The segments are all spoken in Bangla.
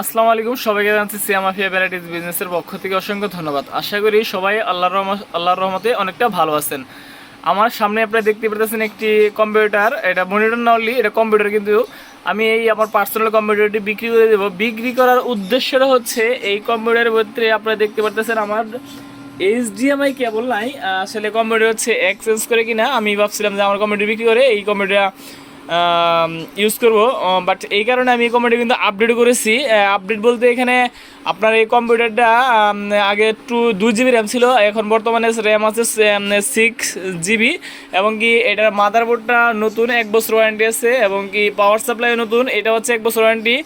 আসসালামু আলাইকুম। সবাইকে জানাচ্ছি সিয়ামাফিয়া ভ্যারাইটিস বিজনেসের পক্ষ থেকে অসংখ্য ধন্যবাদ। আশা করি সবাই আল্লাহর রহমত আল্লাহর রহমতে অনেকটা ভালো আছেন। আমার সামনে আপনারা দেখতে পাচ্ছেন একটি কম্পিউটার। এটা মনিটর না only, এটা কম্পিউটার কিন্তু আমি এই আমার পার্সোনাল কম্পিউটারটি বিক্রি করে দেবো। বিক্রি করার উদ্দেশ্যটা হচ্ছে এই কম্পিউটারের ভিতরে আপনারা দেখতে পাচ্ছেন আমার এইচডিএমআই কেবল নাই। আসলে কম্পিউটার হচ্ছে এক্সচেঞ্জ করে কিনা আমি ভাবছিলাম যে আমার কম্পিউটার বিক্রি করে এই কম্পিউটার ইউজ করব বাট এই কারণে আমি এই কম্পিউটার কিন্তু আপডেট করেছি। আপডেট বলতে এখানে আপনার এই কম্পিউটারটা আগে টু দুই জিবি র্যাম ছিল, এখন বর্তমানে র্যাম আছে সিক্স জিবি এবং কি এটার মাদারবোর্ডটা নতুন, এক বছর ওয়ারেন্টি আছে, এবং কি পাওয়ার সাপ্লাই নতুন এটা হচ্ছে এক বছর ওয়ারেন্টি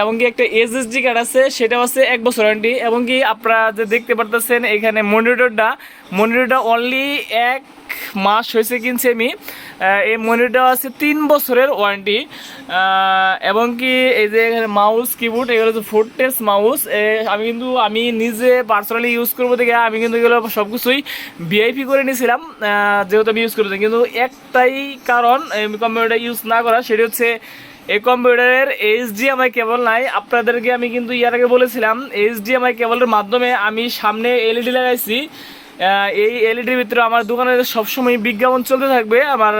এবং কি একটা এসএসডি কার্ড আছে সেটা হচ্ছে এক বছর ওয়ারেন্টি এবং কি আপনারা যে দেখতে পারতেছেন, এখানে মনিটরটা মনিটরটা অনলি এক মাস হয়েছে কিনছি আমি এই মনিটরটা আছে তিন বছরের ওয়ারেন্টি এবং কি এই যে মাউস কিবোর্ড এগুলো হচ্ছে ফোর টেস মাউস আমি কিন্তু আমি নিজে পার্সোনালি ইউজ করব দেখে আমি কিন্তু এগুলো সব কিছুই ভিআইপি করে নিয়েছিলাম যেহেতু আমি ইউজ করতে কিন্তু একটাই কারণ কম্পিউটার ইউজ না করা সেটি হচ্ছে এই কম্পিউটারের এইচডিএমআই কেবল নাই। আপনাদেরকে আমি কিন্তু ইয়ার আগে বলেছিলাম এইচডিএমআই কেবলের মাধ্যমে আমি সামনে এলইডি লাগাইছি। আহ, এই এলইডির ভিতরে আমার দোকানে সবসময় বিজ্ঞাপন চলতে থাকবে। আমার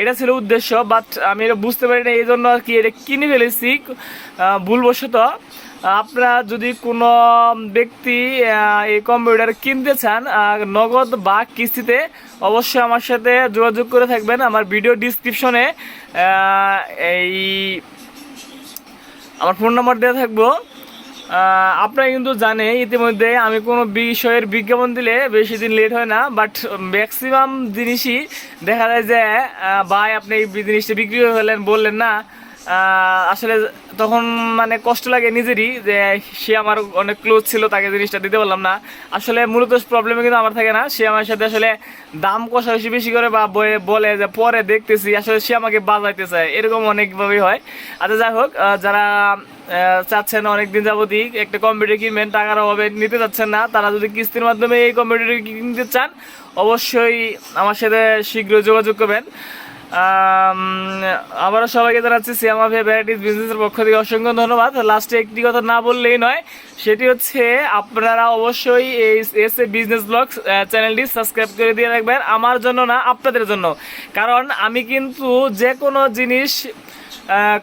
এটা ছিল উদ্দেশ্য বাট আমি এটা বুঝতে পারি না এই জন্য আর কি এটা কিনে ফেলেছি ভুলবশত। আপনারা যদি কোনো ব্যক্তি এই কম্পিউটার কিনতে চান নগদ বা কিস্তিতে, অবশ্যই আমার সাথে যোগাযোগ করে থাকবেন। আমার ভিডিও ডিসক্রিপশনে এই, আমার ফোন নাম্বার দেওয়া থাকব। আপনারা কিন্তু জানে ইতিমধ্যে আমি কোনো বিষয়ের বিজ্ঞাপন দিলে বেশি দিন লেট হয় না বাট ম্যাক্সিমাম জিনিসই দেখা যায় যে ভাই আপনি এই জিনিসটা বিক্রি হলেন বললেন না আসলে তখন মানে কষ্ট লাগে নিজেরই যে সে আমার অনেক ক্লোজ ছিল, তাকে জিনিসটা দিতে পারলাম না। আসলে মূলত প্রবলেম কিন্তু আমার থাকে না। সে আমার সাথে আসলে দাম কষাকষি বেশি বেশি করে বা বলে যে, পরে দেখতেছি। আসলে সে আমাকে বাজাইতে চায়। এরকম অনেকভাবেই হয়। আচ্ছা যাই হোক যারা চাচ্ছেন অনেকদিন যাবতই একটা কম্পিউটার কিনবেন, টাকার অভাবে নিতে চাচ্ছেন না, তারা যদি কিস্তির মাধ্যমে এই কম্পিউটার কিনতে চান, অবশ্যই আমার সাথে শীঘ্র যোগাযোগ করবেন। আবারও সবাইকে জানাচ্ছি সিয়ামাফে ভ্যারাইটিস বিজনেসের পক্ষ থেকে অসংখ্য ধন্যবাদ। লাস্টে একটি কথা না বললেই নয়, সেটি হচ্ছে আপনারা অবশ্যই এই এস এ বিজনেস ব্লগ চ্যানেলটি সাবস্ক্রাইব করে দিয়ে রাখবেন, আমার জন্য না, আপনাদের জন্য। কারণ আমি কিন্তু যে কোনো জিনিস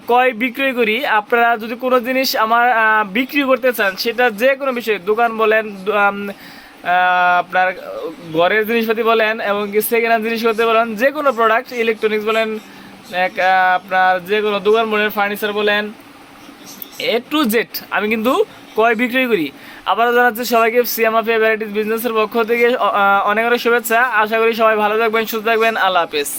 ক্রয় বিক্রয় করি, আপনারা যদি কোনো জিনিস আমার বিক্রি করতে চান, সেটা যে কোনো বিষয়ে, দোকান বলেন আপনার ঘরের জিনিসপাতি বলেন এবং কি সেকেন্ড হ্যান্ড জিনিসপাতি বলেন, যে কোনো প্রোডাক্ট ইলেকট্রনিক্স বলেন আপনার যে কোনো দোকান বলেন ফার্নিচার বলেন এ টু জেড আমি কিন্তু কয় বিক্রি করি। আবারও জানাচ্ছি সবাইকে সিএমআফে ভ্যারাইটিস বিজনেসের পক্ষ থেকে অনেক অনেক শুভেচ্ছা। আশা করি সবাই ভালো থাকবেন, সুস্থ থাকবেন। আল্লাহ হাফেজ।